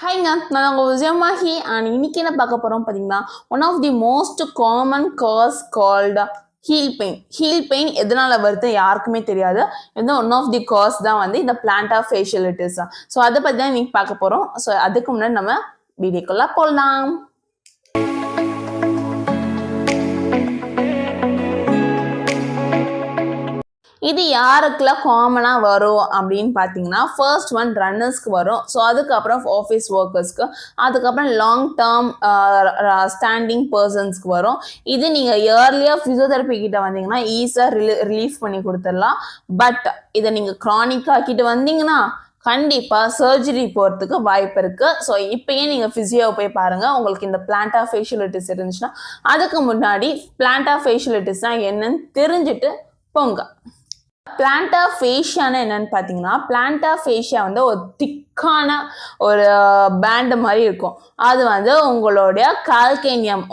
ஹைங்க நான் உங்கள் விஜயமாகி அண்ட் இன்னைக்கு என்ன பார்க்க போகிறோம் பார்த்தீங்கன்னா one of the most common cause called heel pain heel pain எதனால் வருது யாருக்குமே தெரியாது. இது ஒன் ஆஃப் தி காஸ் தான் வந்து இந்த பிளான்ட் ஆஃப் ஃபேஷியலிட்டிஸ் ஸோ அதை பற்றி தான் இன்னைக்கு பார்க்க போகிறோம் ஸோ அதுக்கு முன்னாடி நம்ம வீடியோக்குள்ளே போடலாம் இது யாருக்கெல்லாம் காமனாக வரும் அப்படின்னு பார்த்தீங்கன்னா ஃபர்ஸ்ட் ஒன் ரன்னர்ஸ்க்கு வரும். ஸோ அதுக்கப்புறம் ஆஃபீஸ் ஒர்க்கர்ஸ்க்கு அதுக்கப்புறம் லாங் டேர்ம் ஸ்டாண்டிங் பர்சன்ஸ்க்கு வரும். இது நீங்கள் இயர்லியாக ஃபிசியோதெரப்பி கிட்ட வந்தீங்கன்னா ஈஸியாக ரிலீ ரிலீஃப் பண்ணி கொடுத்துடலாம். பட் இதை நீங்கள் க்ரானிக் ஆக்கிட்டு வந்தீங்கன்னா கண்டிப்பாக சர்ஜரி போகிறதுக்கு வாய்ப்பு இருக்குது ஸோ இப்போயே நீங்கள் ஃபிசியோவை போய் பாருங்கள் உங்களுக்கு இந்த பிளான்டா ஃபேஷியலிட்டிஸ் இருந்துச்சுன்னா அதுக்கு முன்னாடி பிளான்டா ஃபேஷியலிட்டிஸ்னால் என்னன்னு தெரிஞ்சுட்டு போங்க. பிளான்டா ஃபேஷியான்னு என்னன்னு பார்த்தீங்கன்னா பிளான்டா ஃபேஷியா வந்து ஒரு திக்கான ஒரு பேண்டு மாதிரி இருக்கும். அது வந்து உங்களுடைய கால்கேனியம்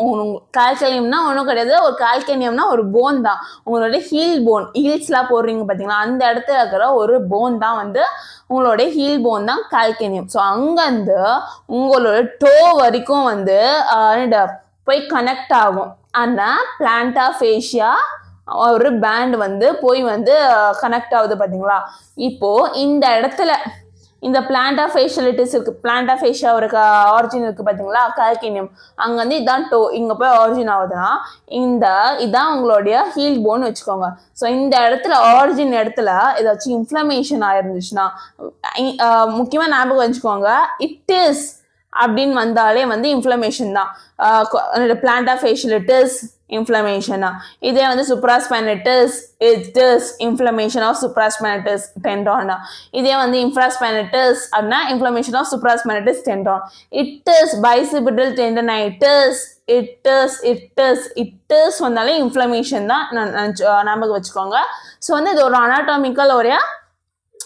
கால்கேனியம்னா ஒன்றும் கிடையாது. ஒரு கால்கேனியம்னா ஒரு போன் தான். உங்களுடைய ஹீல் போன் ஹீல்ஸ்லாம் போடுறீங்க பார்த்தீங்களா அந்த இடத்துல இருக்கிற ஒரு போன் தான் வந்து உங்களுடைய ஹீல் போன் தான் கால்கேனியம் ஸோ அங்கேருந்து உங்களோட டோ வரைக்கும் வந்து போய் கனெக்ட் ஆகும். ஆனால் பிளான்டா ஃபேஷியா ஒரு பேண்ட் வந்து போய் வந்து கனெக்ட் ஆகுது பார்த்தீங்களா இப்போ இந்த இடத்துல இந்த பிளான்டா ஃபேஷியலிட்டிஸ் இருக்கு. பிளான்டா ஃபேஷியா ஒரு ஆரிஜின் இருக்கு பார்த்தீங்களா கால்கினியம் அங்கே வந்து இதான் டோ இங்கே போய் ஆரிஜின் ஆகுதுன்னா இந்த இதான் உங்களுடைய ஹீல் போன் வச்சுக்கோங்க. ஸோ இந்த இடத்துல ஆரிஜின் இடத்துல ஏதாச்சும் இன்ஃப்ளமேஷன் ஆயிருந்துச்சுன்னா முக்கியமாக ஞாபகம் வச்சுக்கோங்க இட் இஸ் அப்படின்னு வந்தாலே வந்து இன்ஃப்ளமேஷன் தான். பிளான்டா ஃபேஷியலிட்டிஸ் இன்ஃப்ளமேஷனா இதே வந்து supraspinatitis it is inflammation of supraspinatitis டென்டானா இதே வந்து இன்ஃப்ராஸ்பைனட்டிஸ் அப்படின்னா inflammation of supraspinatitis tendon it is bicipital tendinitis it is it is it is வந்தாலே இன்ஃப்ளமேஷன் தான் நான் ஞாபகம் வச்சுக்கோங்க. ஸோ வந்து இது ஒரு அனாட்டாமிக்கல் ஒரே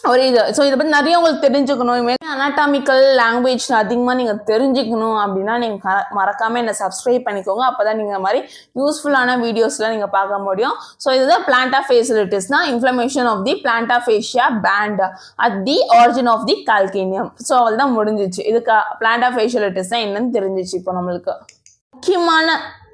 ஒரு இது ஸோ இதை பற்றி நிறைய உங்களுக்கு தெரிஞ்சுக்கணும். இதுமாரி அனாட்டாமிக்கல் லாங்குவேஜ் அதிகமாக நீங்கள் தெரிஞ்சுக்கணும் அப்படின்னா நீங்கள் மறக்காமல் என்னை சப்ஸ்கிரைப் பண்ணிக்கோங்க. அப்போ தான் நீங்கள் மாதிரி யூஸ்ஃபுல்லான வீடியோஸ்லாம் நீங்கள் பார்க்க முடியும். ஸோ இதுதான் plantar ஃபேசிலிட்டிஸ்னா inflammation of the plantar fascia band at the origin of the calcaneum so அவள் தான் முடிஞ்சிச்சு. இதுக்கு பிளான்டா ஃபேஷியலிட்டிஸ் தான் என்னன்னு தெரிஞ்சிச்சு இப்போ நம்மளுக்கு. முக்கியமான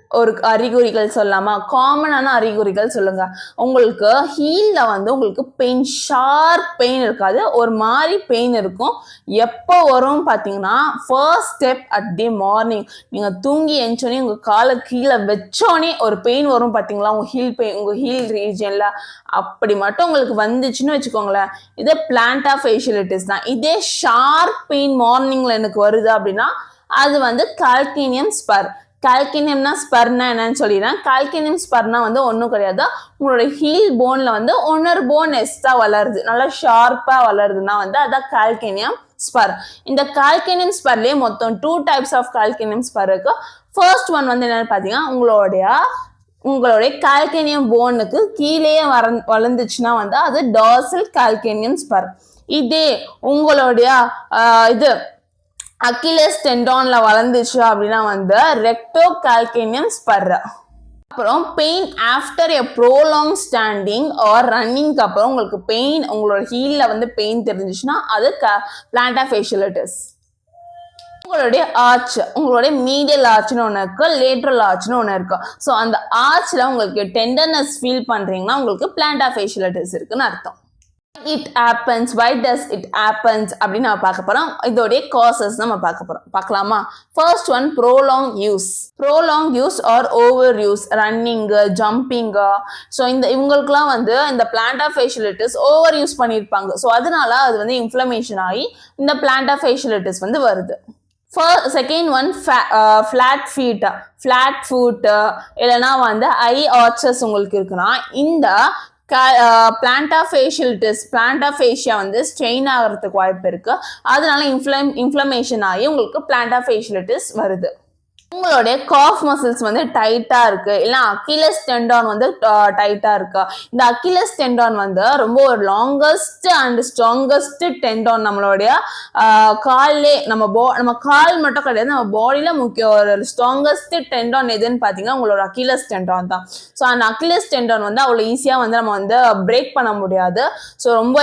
ஒரு அறிகுறிகள் சொல்லாமா காமனான அறிகுறிகள் சொல்லுங்க. உங்களுக்கு ஹீல்ல வந்து உங்களுக்கு பெயின் ஷார்ப் பெயின் இருக்காது. ஒரு மாதிரி பெயின் இருக்கும். எப்போ வரும் பார்த்தீங்கன்னா first step at the morning நீங்கள் தூங்கி எஞ்சோடனே உங்கள் காலை கீழே வச்சோடனே ஒரு பெயின் வரும் பார்த்தீங்களா? உங்கள் ஹீல் பெயின் உங்கள் ஹீல் ரீஜியனில் அப்படி மட்டும் உங்களுக்கு வந்துச்சுன்னு வச்சுக்கோங்களேன். இதே பிளான்டா ஃபேஷியலிட்டிஸ் தான். இதே ஷார்ப் பெயின் மார்னிங்கில் எனக்கு வருது அப்படின்னா அது வந்து கால்கீனியம் ஸ்பர் கால்கினியம்னா ஸ்பர்னா என்னன்னு சொல்லிடுறேன். கால்கினியம் ஸ்பர்னா வந்து ஒன்றும் கிடையாது. உங்களோட ஹீல் போனில் வந்து ஒன்னொரு போன் எக்ஸ்ட்ரா வளருது. நல்லா ஷார்ப்பாக வளருதுன்னா வந்து அதான் கால்கினியம் ஸ்பர். இந்த கால்கினியம் ஸ்பர்லேயே மொத்தம் two types of calcaneum spur இருக்கு. ஃபர்ஸ்ட் ஒன் வந்து என்னன்னு பார்த்தீங்கன்னா உங்களுடைய உங்களுடைய கால்கேனியம் போனுக்கு கீழேயே வர வளர்ந்துச்சுன்னா வந்து அது டார்சல் கால்கேனியம் ஸ்பர். இதே உங்களுடைய இது அக்கிலஸ் டெண்டான்ல வளர்ந்துச்சு அப்படின்னா வந்து ரெக்டோ கால்கேனியம் ஸ்பர்ரா அப்புறம் pain after a prolong standing or ரன்னிங்க்கு அப்புறம் உங்களுக்கு பெயின் உங்களோட ஹீலில் வந்து பெயின் தெரிஞ்சிச்சுன்னா அது க பிளான்டா ஃபேஷியலிட்டிஸ் உங்களுடைய ஆர்ச் உங்களுடைய மீடியல் ஆர்ச்னு ஒன்று இருக்கு லேட்ரல் ஆர்ச்னு ஒன்று இருக்கு. ஸோ அந்த ஆர்ச்சில் உங்களுக்கு டெண்டர்னஸ் ஃபீல் பண்ணுறீங்கன்னா உங்களுக்கு பிளான்டா ஃபேஷியலிட்டிஸ் இருக்குன்னு அர்த்தம். It happens why does it happens அப்படின்னு நம்ம பார்க்க போகிறோம் இதோடைய காசஸ் நம்ம பார்க்க போகிறோம் பார்க்கலாமா? First one prolong use prolong use or over use running jumping so இந்த இவங்களுக்குலாம் வந்து இந்த பிளான்டா ஃபேஷியலிட்டிஸ் ஓவர் யூஸ் பண்ணியிருப்பாங்க. ஸோ அதனால அது வந்து இன்ஃப்ளமேஷன் ஆகி இந்த பிளான்டா ஃபேஷியலிட்டிஸ் வந்து வருது. First second one flat feet flat foot இல்லைன்னா வந்து ஐ ஆர்ச்சஸ் உங்களுக்கு இருக்குன்னா இந்த பிளான்டா ஃபேஷியலிட்டிஸ் பிளான்டா ஃபேஷியா வந்து ஸ்ட்ரெயின் ஆகிறதுக்கு வாய்ப்பு இருக்குது அதனால இன்ஃப்ளம் இன்ஃப்ளமேஷன் ஆகி உங்களுக்கு பிளான்டா ஃபேஷியலிட்டிஸ் வருது. உங்களுடைய காஃப் மசில்ஸ் வந்து டைட்டா இருக்கு. இல்ல அக்கிலஸ் டெண்டான் வந்து டைட்டா இருக்கு. இந்த அக்கிலஸ் டெண்டான் வந்து ரொம்ப ஒரு லாங்கஸ்ட் அண்ட் ஸ்ட்ராங்கஸ்ட் டெண்டான் நம்மளுடைய கால்லே நம்ம போ நம்ம கால் மட்டும் கிடையாது நம்ம பாடியில முக்கிய ஒரு ஸ்ட்ராங்கஸ்ட் டெண்டான் எதுன்னு பாத்தீங்கன்னா உங்களோட அக்கிலஸ் டெண்டான் தான். ஸோ அந்த அக்கிலஸ் டெண்டான் வந்து அவ்வளோ ஈஸியாக வந்து நம்ம வந்து பிரேக் பண்ண முடியாது. ஸோ ரொம்ப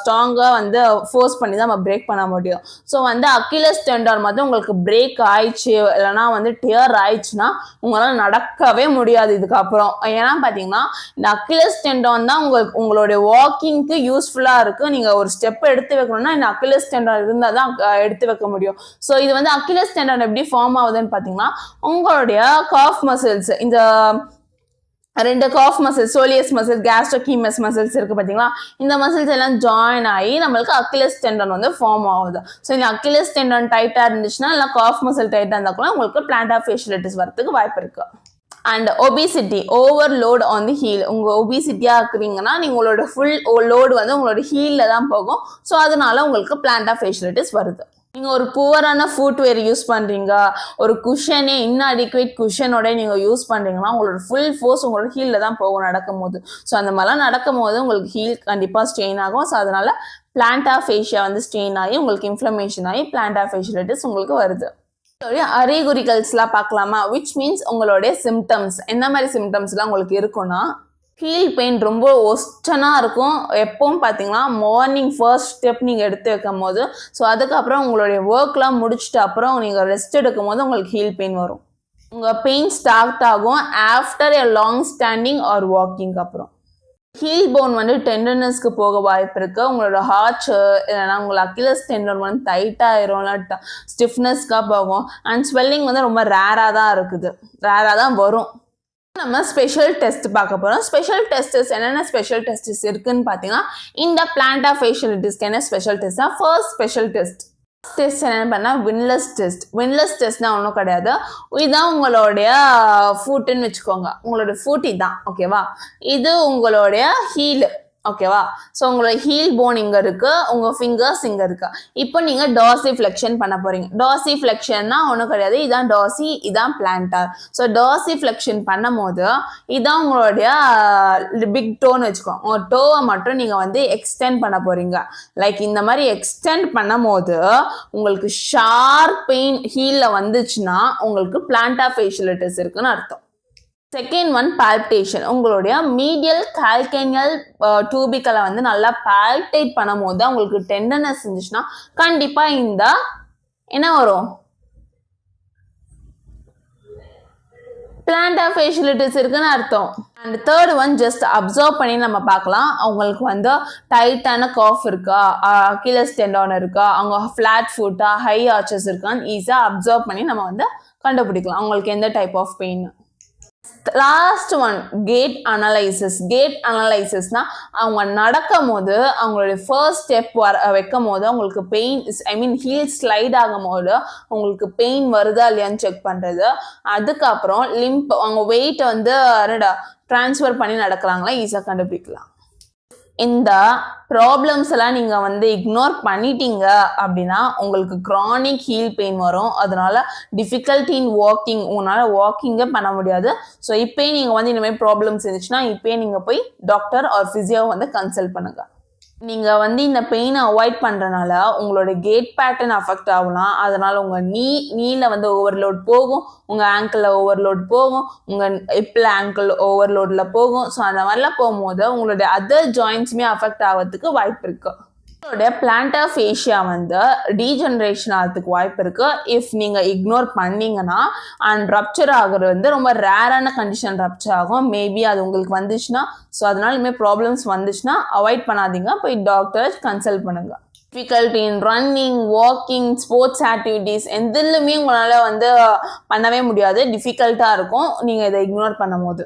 ஸ்ட்ராங்காக வந்து ஃபோர்ஸ் பண்ணி தான் நம்ம பிரேக் பண்ண முடியும். ஸோ வந்து அக்கிலஸ் டெண்டான் வந்து உங்களுக்கு பிரேக் ஆயிடுச்சு இல்லைன்னா வந்து டியர் ஆயிடுச்சுன்னா உங்களால் நடக்கவே முடியாது இதுக்கப்புறம். ஏன்னா பார்த்தீங்கன்னா இந்த அக்கிலஸ் டெண்டோன் தான் உங்களுக்கு உங்களுடைய வாக்கிங்க்கு யூஸ்ஃபுல்லாக இருக்குது நீங்கள் ஒரு ஸ்டெப் எடுத்து வைக்கணும்னா இந்த அக்கிலஸ் டெண்டோன் இருந்தால் தான் எடுத்து வைக்க முடியும். ஸோ இது வந்து அக்கிலஸ் டெண்டோன் எப்படி ஃபார்ம் ஆகுதுன்னு பார்த்தீங்கன்னா உங்களுடைய காஃப் மசில்ஸ் இந்த ரெண்டு calf muscles soleus muscle gastrocnemius muscles இருக்கு பார்த்தீங்களா இந்த மசில்ஸ் எல்லாம் ஜாயின் ஆகி நம்மளுக்கு அக்கிலஸ் டெண்டன் வந்து ஃபார்ம் ஆகுது. ஸோ இந்த அக்கிலஸ் டெண்டன் டைட்டாக இருந்துச்சுன்னா இல்லை காஃப் மசில் டைட்டாக இருந்தால் கூட உங்களுக்கு பிளான்டா ஃபேஷியலிட்டிஸ் வரதுக்கு வாய்ப்பு இருக்கு. And obesity overload on the heel உங்கள் ஒபிசிட்டியாக இருக்கிறீங்கன்னா நீங்கள் உங்களோட ஃபுல் லோடு வந்து உங்களோட ஹீலில் தான் போகும். ஸோ அதனால உங்களுக்கு பிளான்டா ஃபேஷியலிட்டிஸ் வருது. நீங்கள் ஒரு புவரான ஃபுட்வேர் யூஸ் பண்ணுறீங்க ஒரு குஷனே இன்னும் அடிக்குவேட் குஷனோட நீங்கள் யூஸ் பண்ணுறீங்கன்னா உங்களோட ஃபுல் ஃபோர்ஸ் உங்களோட ஹீலில் தான் போகும் நடக்கும் போது ஸோ அந்த மாதிரிலாம் நடக்கும் போது உங்களுக்கு ஹீல் கண்டிப்பாக ஸ்ட்ரெயின் ஆகும். ஸோ அதனால் பிளான்டா ஃபேஷியா வந்து ஸ்ட்ரெயின் ஆகி உங்களுக்கு இன்ஃப்ளமேஷன் ஆகி பிளான்டா ஃபேஷியலிட்டிஸ் உங்களுக்கு வருது. அறிகுறிகள்ஸ்லாம் பார்க்கலாமா? விச் மீன்ஸ் உங்களுடைய சிம்டம்ஸ் என்ன மாதிரி சிம்டம்ஸ்லாம் உங்களுக்கு இருக்குன்னா ஹீல் பெயின் ரொம்ப ஒஸ்டனாக இருக்கும். எப்பவும் பார்த்தீங்கன்னா மார்னிங் ஃபர்ஸ்ட் ஸ்டெப் நீங்கள் எடுத்து வைக்கும் போது ஸோ அதுக்கப்புறம் உங்களுடைய ஒர்க்லாம் முடிச்சுட்டு அப்புறம் நீங்கள் ரெஸ்ட் எடுக்கும் போது உங்களுக்கு ஹீல் பெயின் வரும். உங்கள் பெயின் ஸ்டார்ட் ஆகும் after a long standing or walking அப்புறம். ஹீல் போன் வந்து டெண்டர்னஸ்க்கு போக வாய்ப்பு இருக்கு. உங்களோட ஹார்ட் இல்லைன்னா உங்களோட அக்கிலஸ் டெண்டன் வந்து டைட்டாகிரும் இல்லை ஸ்டிஃப்னஸ்க்காக போகும். அண்ட் ஸ்வெல்லிங் வந்து ரொம்ப ரேராக தான் இருக்குது. ரேராக தான் வரும். நம்ம ஸ்பெஷல் டெஸ்ட் பார்க்க போகிறோம் ஸ்பெஷல் டெஸ்டஸ் என்னென்ன ஸ்பெஷல் டெஸ்டஸ் இருக்குன்னு பார்த்தீங்கன்னா இந்த பிளான்டா ஃபேஷியலிட்டிஸ்க்கு என்ன ஸ்பெஷல் டெஸ்ட்னா ஃபர்ஸ்ட் ஸ்பெஷல் டெஸ்ட் டெஸ்ட் என்னன்னு பண்ணால் வின்லெஸ் டெஸ்ட் வின்லெஸ் டெஸ்ட்னா ஒன்றும் கிடையாது. இதுதான் உங்களுடைய ஃபூட்டுன்னு வச்சுக்கோங்க. உங்களோட ஃபூட்டி இதுதான் ஓகேவா இது உங்களுடைய ஹீல் ஓகேவா ஸோ உங்களோட ஹீல் போன் இங்கே இருக்கு உங்கள் ஃபிங்கர்ஸ் இங்கே இருக்கு. இப்போ நீங்கள் டாசி ஃப்ளெக்ஷன் பண்ண போறீங்க. டாசி ஃப்ளெக்ஷன்னா ஒன்றும் கிடையாது இதான் டாசி இதான் பிளான்டார் ஸோ டாசி ஃப்ளெக்ஷன் பண்ணும் போது இதான் உங்களுடைய பிக் டோன்னு வச்சுக்கோங்க உங்கள் டோவை மட்டும் நீங்கள் வந்து எக்ஸ்டெண்ட் பண்ண போறீங்க. லைக் இந்த மாதிரி எக்ஸ்டெண்ட் பண்ணும் போது உங்களுக்கு ஷார்ப் பெயின் ஹீலில் வந்துச்சுன்னா உங்களுக்கு பிளான்டா ஃபேஷியலிட்டிஸ் இருக்குன்னு அர்த்தம். செகண்ட் ஒன் பால்பிட்டேஷன் உங்களுடைய மீடியல் கால்கேனியல் டூபிக்களை வந்து நல்லா பால்டேட் பண்ணும் போது உங்களுக்கு டெண்டனஸ் இருந்துச்சுன்னா கண்டிப்பாக இந்த என்ன வரும்? பிளான்டா ஃபெசிலிட்டிஸ் இருக்குன்னு அர்த்தம். And third one just observe பண்ணி நம்ம பார்க்கலாம். அவங்களுக்கு வந்து டைட்டான காஃப் இருக்கா? அகிலஸ் டெண்டான் இருக்கா? அவங்க ஃப்ளாட் ஃபுட்டா ஹை ஆர்ச்சஸ் இருக்கான்னு ஈஸியாக அப்சர்வ் பண்ணி நம்ம வந்து கண்டுபிடிக்கலாம். அவங்களுக்கு எந்த type of pain last one gait analysis gait அனலைசிஸ்னா அவங்க நடக்கும் போது அவங்களுடைய ஃபர்ஸ்ட் ஸ்டெப் வர வைக்கும் போது அவங்களுக்கு pain I mean heel slide ஆகும் போது உங்களுக்கு பெயின் வருதா இல்லையான்னு செக் பண்ணுறது அதுக்கப்புறம் லிம்ப் அவங்க வெயிட்டை வந்து என்னடா ட்ரான்ஸ்ஃபர் பண்ணி நடக்கிறாங்களா ஈஸியாக கண்டுபிடிக்கலாம். இந்த ப்ராப்ளம்ஸ் எல்லாம் நீங்கள் வந்து இக்னோர் பண்ணிட்டீங்க அப்படின்னா உங்களுக்கு க்ரானிக் ஹீல் பெயின் வரும். அதனால டிஃபிகல்ட்டி இன் வாக்கிங் உங்களால் வாக்கிங்கே பண்ண முடியாது. ஸோ இப்போயே நீங்கள் வந்து இனிமேல் ப்ராப்ளம்ஸ் இருந்துச்சுன்னா இப்போயே நீங்கள் போய் டாக்டர் ஆர் ஃபிசியோ வந்து கன்சல்ட் பண்ணுங்கள் நீங்கள் வந்து இந்த பெயினை அவாய்ட் பண்ணுறனால உங்களோட கேட் பேட்டர்ன் அஃபெக்ட் ஆகலாம். அதனால் உங்கள் நீ நீல வந்து ஓவர்லோட் போகும். உங்கள் ஆங்கிளில் ஓவர்லோட் போகும். உங்கள் இப்பில் ஆங்கிள் ஓவர்லோடில் போகும். ஸோ அந்த மாதிரிலாம் போகும்போது உங்களுடைய அதர் ஜாயின்ஸுமே அஃபெக்ட் ஆகிறதுக்கு வாய்ப்பு இருக்குது பிளான்ட் ஆஃப் ஃபேஷியா வந்து டீஜென்ரேஷன் ஆகிறதுக்கு வாய்ப்பு இருக்கு. இஃப் நீங்கள் இக்னோர் பண்ணீங்கன்னா அண்ட் ரப்ச்சர் ஆகுறது வந்து ரொம்ப ரேரான கண்டிஷன் ரப்ச்சர் ஆகும். மேபி அது உங்களுக்கு வந்துச்சுன்னா ஸோ அதனால இனிமேல் ப்ராப்ளம்ஸ் வந்துச்சுன்னா அவாய்ட் பண்ணாதீங்க. போய் டாக்டரை கன்சல்ட் பண்ணுங்க. Difficulty in running walking sports activities எதுலையுமே உங்களால் வந்து பண்ணவே முடியாது. டிஃபிகல்ட்டாக இருக்கும். நீங்கள் இதை இக்னோர் பண்ணும் போது.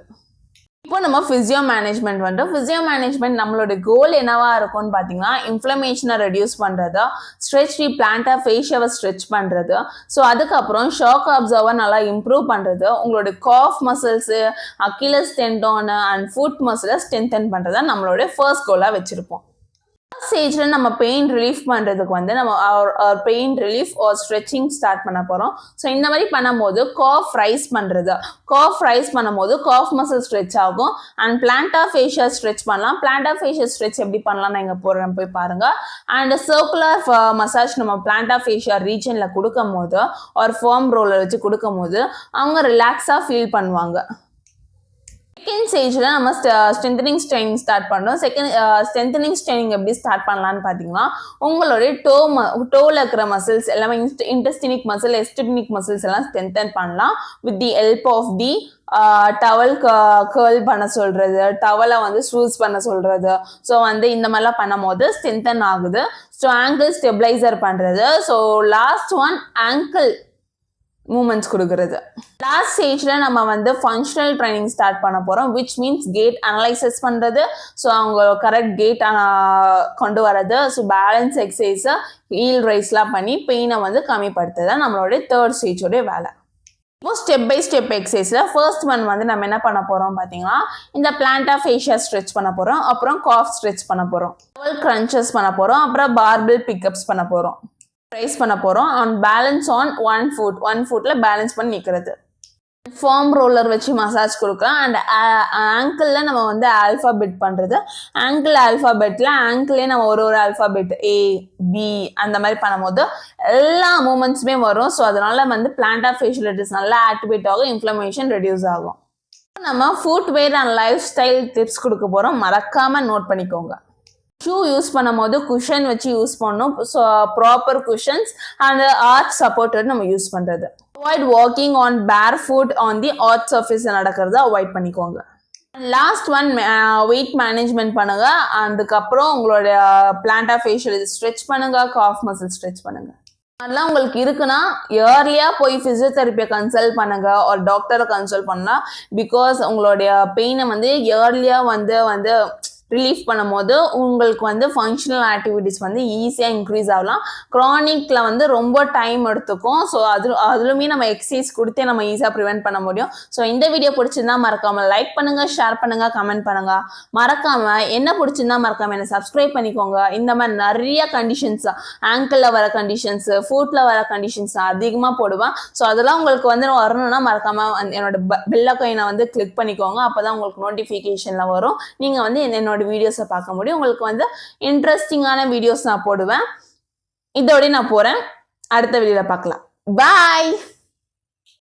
இப்போ நம்ம ஃபிசியோ மேனேஜ்மெண்ட் வந்துட்டு ஃபிசியோ மேனேஜ்மெண்ட் நம்மளோட கோல் என்னவா இருக்கும்னு பார்த்தீங்கன்னா இன்ஃப்ளமேஷனை ரெடியூஸ் பண்ணுறது ஸ்ட்ரெச் ரீ பிளான்ட்டா ஃபேஷியவை ஸ்ட்ரெச் பண்ணுறது ஸோ அதுக்கப்புறம் ஷாக் அப்சர்வர் நல்லா இம்ப்ரூவ் பண்ணுறது உங்களோட calf muscles Achilles tendon and foot மசிலை strengthen பண்ணுறதை நம்மளோட ஃபர்ஸ்ட் கோலாக வச்சுருப்போம். ஸ்டேஜில் நம்ம பெயின் ரிலீஃப் பண்ணுறதுக்கு வந்து நம்ம பெயின் ரிலீஃப் ஒரு ஸ்ட்ரெச்சிங் ஸ்டார்ட் பண்ண போகிறோம் ஸோ இந்த மாதிரி பண்ணும்போது காஃப் ரைஸ் பண்ணுறது காஃப் ரைஸ் பண்ணும்போது காஃப் மசில் ஸ்ட்ரெச் ஆகும். அண்ட் பிளான்டா ஃபேஷியல் ஸ்ட்ரெச் பண்ணலாம். பிளான்டா ஃபேஷியல் ஸ்ட்ரெச் எப்படி பண்ணலாம் நான் இங்கே போகிறேன் போய் பாருங்கள் அண்ட் சர்க்குலர் மசாஜ் நம்ம பிளான்டா ஃபேஷியல் ரீஜனில் கொடுக்கும் போது ஒரு ஃபார்ம் ரோலர் வச்சு கொடுக்கும் போது அவங்க ரிலாக்ஸாக ஃபீல் பண்ணுவாங்க. செகண்ட் ஸ்டேஜில் நம்ம ஸ்ட்ரென்தனிங் ஸ்ட்ரெயினிங் ஸ்டார்ட் பண்ணுறோம் செகண்ட் ஸ்ட்ரென்தனிங் ஸ்ட்ரெயினிங் எப்படி ஸ்டார்ட் பண்ணலான்னு பார்த்தீங்கன்னா உங்களுடைய டோ ம டோவில் இருக்கிற மசில்ஸ் எல்லாமே இன்டெஸ்டினிக் மசில் எஸ்டினிக் மசில்ஸ் எல்லாம் ஸ்ட்ரென்தன் பண்ணலாம். With the help of the towel curl பண்ண சொல்கிறது டவலை வந்து ஸ்வூஸ் பண்ண சொல்கிறது ஸோ வந்து இந்த மாதிரிலாம் பண்ணும் போது ஸ்ட்ரென்தன் ஆகுது. ஸோ ஆங்கிள் ஸ்டெபிளைசர் பண்ணுறது so last one ankle movements கொடுக்கறது. லாஸ்ட் ஸ்டேஜில் நம்ம வந்து ஃபங்க்ஷனல் ட்ரைனிங் ஸ்டார்ட் பண்ண போகிறோம் விச் மீன்ஸ் கேட் அனலைசஸ் பண்ணுறது ஸோ அவங்க கரெக்ட் கேட் கொண்டு வர்றது. ஸோ பேலன்ஸ் எக்ஸசைஸை ஹீல் ரைஸ்லாம் பண்ணி பெயினை வந்து கம்மிப்படுத்துறது நம்மளுடைய தேர்ட் ஸ்டேஜோடைய வேலை. இப்போ ஸ்டெப் பை ஸ்டெப் எக்ஸசைஸில் ஃபர்ஸ்ட் ஒன் வந்து நம்ம என்ன பண்ண போகிறோம் பார்த்தீங்கன்னா இந்த பிளான்டா ஃபேஷியா ஸ்ட்ரெச் பண்ண போகிறோம் அப்புறம் காஃப் ஸ்ட்ரெச் பண்ண போகிறோம் க்ரன்ச்சஸ் பண்ண போகிறோம் அப்புறம் பார்பிள் பிக்கப்ஸ் பண்ண போகிறோம் ரைஸ் பண்ண போகிறோம் on balance on one foot one ஃபுட்டில் பேலன்ஸ் பண்ணி நிற்கிறது ஃபார்ம் ரோலர் வச்சு மசாஜ் கொடுக்கலாம். அண்ட் ஆங்கிளில் uh, நம்ம வந்து ஆல்ஃபாபெட் பண்ணுறது ஆங்கிள் ஆல்ஃபாபெட்டில் ஆங்கிளே நம்ம ஒரு ஒரு ஆல்ஃபாபெட் ஏ பி அந்த மாதிரி பண்ணும்போது எல்லா மூமெண்ட்ஸுமே வரும். ஸோ அதனால வந்து பிளான்டா ஃபேஷியலிட்டிஸ் நல்லா ஆக்டிவேட் ஆகும். இன்ஃப்ளமேஷன் ரெடியூஸ் ஆகும். நம்ம footwear and lifestyle tips கொடுக்க போகிறோம் மறக்காமல் நோட் பண்ணிக்கோங்க. ஷூ யூஸ் பண்ணும்போது குஷன் வச்சு யூஸ் பண்ணணும். So proper cushions and arch supported நம்ம யூஸ் பண்ணுறது avoid walking on barefoot on the hard surface நடக்கிறத அவாய்ட் பண்ணிக்கோங்க. லாஸ்ட் ஒன் வெயிட் மேனேஜ்மெண்ட் பண்ணுங்க. அதுக்கப்புறம் உங்களுடைய பிளான்டா ஃபேஷியல் இது ஸ்ட்ரெச் பண்ணுங்க. காஃப் மசில் ஸ்ட்ரெச் பண்ணுங்க. அதெல்லாம் உங்களுக்கு இருக்குன்னா ஏர்லியாக போய் ஃபிசியோதெரப்பியை கன்சல்ட் பண்ணுங்க. ஒரு டாக்டரை கன்சல்ட் பண்ணலாம். பிகாஸ் உங்களுடைய பெயினை வந்து இயர்லியாக வந்து வந்து ரிலீஃப் பண்ணும்போது உங்களுக்கு வந்து ஃபங்க்ஷனல் ஆக்டிவிட்டிஸ் வந்து ஈஸியாக இன்க்ரீஸ் ஆகலாம். க்ரானிக்கில் வந்து ரொம்ப டைம் எடுத்துக்கும். ஸோ அது அதுலுமே நம்ம எக்ஸசைஸ் கொடுத்தே நம்ம ஈஸியாக ப்ரிவெண்ட் பண்ண முடியும். ஸோ இந்த வீடியோ பிடிச்சிருந்தா மறக்காமல் லைக் பண்ணுங்கள் ஷேர் பண்ணுங்கள் கமெண்ட் பண்ணுங்கள் மறக்காமல் என்ன பிடிச்சிருந்தா மறக்காமல் என்ன சப்ஸ்கிரைப் பண்ணிக்கோங்க. இந்த மாதிரி நிறைய கண்டிஷன்ஸ் ஆங்கிளில் வர கண்டிஷன்ஸ் ஃபுட்டில் வர கண்டிஷன்ஸ் அதிகமாக போடுவேன். ஸோ அதெல்லாம் உங்களுக்கு வந்து வரணும்னா மறக்காமல் என்னோட பெல்ல கோயினை வந்து கிளிக் பண்ணிக்கோங்க. அப்போ தான் உங்களுக்கு நோட்டிஃபிகேஷனில் வரும். நீங்கள் வந்து என்னோட என்னோட வீடியோஸை பார்க்க முடியும். உங்களுக்கு வந்து இன்ட்ரெஸ்டிங்கான வீடியோஸ் நான் போடுவேன். இதோடய நான் போகிறேன் அடுத்த வீடியோவில் பார்க்கலாம். பாய்